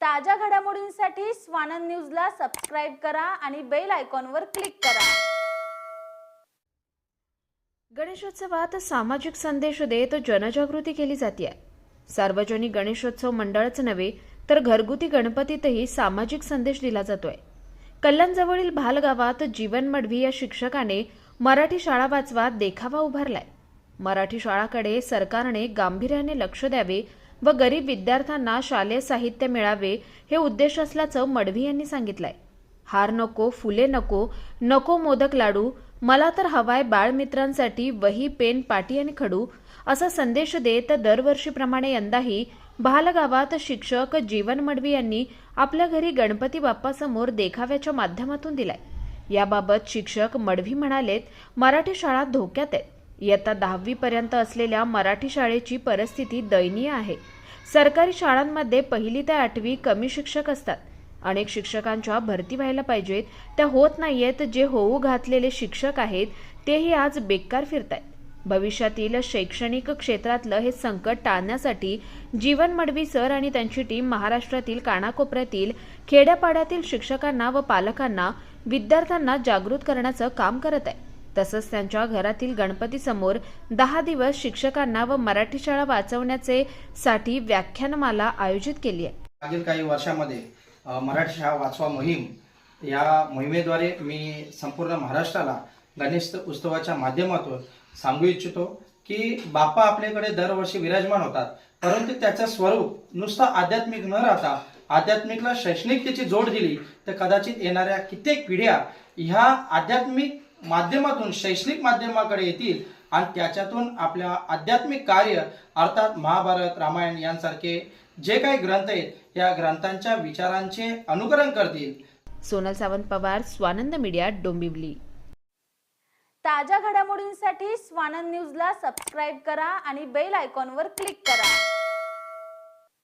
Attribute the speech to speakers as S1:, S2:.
S1: ताज्या घडामोडींसाठी स्वानंद न्यूजला सबस्क्राईब करा आणि बेल आयकॉनवर क्लिक करा.
S2: गणेशोत्सवात सामाजिक संदेश देत जनजागृती केली जाते सार्वजनिक गणेशोत्सव मंडळच नव्हे तर घरगुती गणपतीतही सामाजिक संदेश दिला जातोय. कल्याणजवळील भाल गावात जीवन मडवी या शिक्षकाने मराठी शाळा वाचवा देखावा उभारलाय. मराठी शाळाकडे सरकारने गांभीर्याने लक्ष द्यावे व गरीब विद्यार्थ्यांना शालेय साहित्य मिळावे हे उद्देश असल्याचं मडवी यांनी सांगितलंय. हार नको फुले नको नको मोदक लाडू मला तर हवाय बाळमित्रांसाठी वही पेन पाटी आणि खडू असा संदेश देत दरवर्षीप्रमाणे यंदाही भालगावात शिक्षक जीवन मडवी यांनी आपल्या घरी गणपती बाप्पासमोर देखाव्याच्या माध्यमातून दिलाय. याबाबत शिक्षक मडवी म्हणालेत मराठी शाळा धोक्यात आहेत. इयत्ता दहावीपर्यंत असलेल्या मराठी शाळेची परिस्थिती दयनीय आहे. सरकारी शाळांमध्ये पहिली ते आठवी कमी शिक्षक असतात. अनेक शिक्षकांच्या भरती व्हायला पाहिजेत. त्या होत नाहीयेत जे होऊ घातलेले शिक्षक आहेत तेही आज बेकार फिरतायत. भविष्यातील शैक्षणिक क्षेत्रातलं हे संकट टाळण्यासाठी जीवन मडवी सर आणि त्यांची टीम महाराष्ट्रातील कानाकोपऱ्यातील खेड्यापाड्यातील शिक्षकांना व पालकांना विद्यार्थ्यांना जागृत करण्याचं काम करत आहे. तसंच त्यांच्या घरातील गणपतीसमोर दहा दिवस शिक्षकांना व मराठी शाळा वाचवण्याचे साठी व्याख्यानमाला आयोजित केली आहे.
S3: मागील काही वर्षामध्ये मराठी शाळा वाचवा मोहीम या मोहिमेद्वारे मी संपूर्ण महाराष्ट्राला गणेश उत्सवाच्या माध्यमातून सांगू इच्छितो की बापा आपल्याकडे दरवर्षी विराजमान होतात परंतु त्याचं स्वरूप नुसतं आध्यात्मिक न राहता आध्यात्मिकला शैक्षणिकतेची जोड दिली तर कदाचित येणाऱ्या कित्येक पिढ्या ह्या आध्यात्मिक माध्यमातून शैक्षणिक माध्यमाकडे येतील आणि त्याच्यातून आपल्या आध्यात्मिक कार्य अर्थात महाभारत रामायण यांसारखे जे काही ग्रंथ आहेत या ग्रंथांच्या विचारांचे अनुकरण करतील.
S2: सोनल सावंत पवार स्वानंद मीडिया डोंबिवली.
S1: ताज्या घडामोडींसाठी स्वानंद न्यूजला सबस्क्राईब करा आणि बेल आयकॉनवर क्लिक करा.